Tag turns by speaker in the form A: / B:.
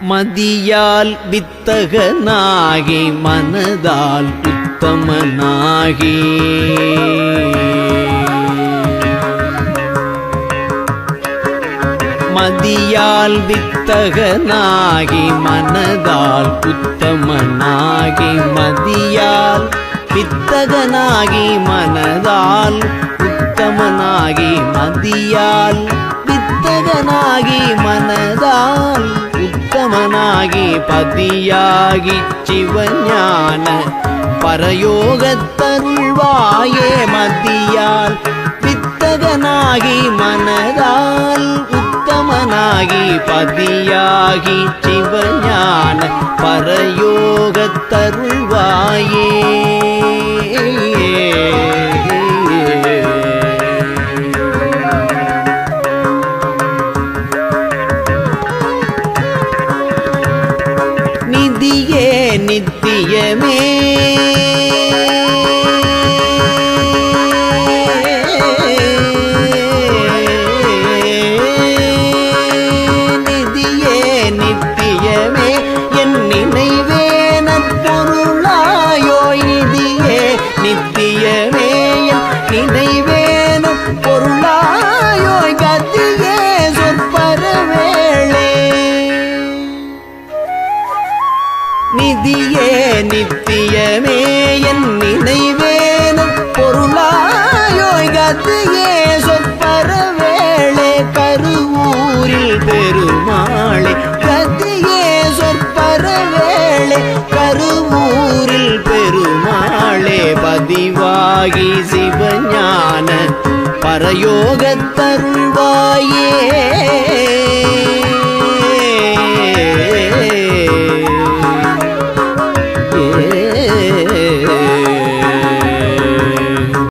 A: மதியால் வித்தகனாகி மனதால் உத்தமனாகி. மதியால் வித்தகனாகி மனதால் உத்தமனாகி. மதியால் வித்தகனாகி மனதால் உத்தமனாகி. மதியால் வித்தகனாகி மன உத்தமனாகி பதியாகி சிவஞான பரயோகத்தருள்வாயே மத்தியால். வித்தகனாகி மனதால் உத்தமனாகி பதியாகி சிவஞான பரயோகத்தருள்வாயே. நித்தியமே. நிதியே நித்தியமே. என் நினைவேன பொருளாயோய் நிதியே நித்தியமே. என் நினைவேன பொருளாயோய் நிதியே நித்தியமே என் நினைவேனும் பொருளாயோய் கத்தியே சொற்பரவேளே கருவூரில் பெருமாளே. கத்தியே சொற்பரவேளே கருவூரில் பெருமாளே. பதிவாகி சிவஞான பரயோகத்தருள்வாயே.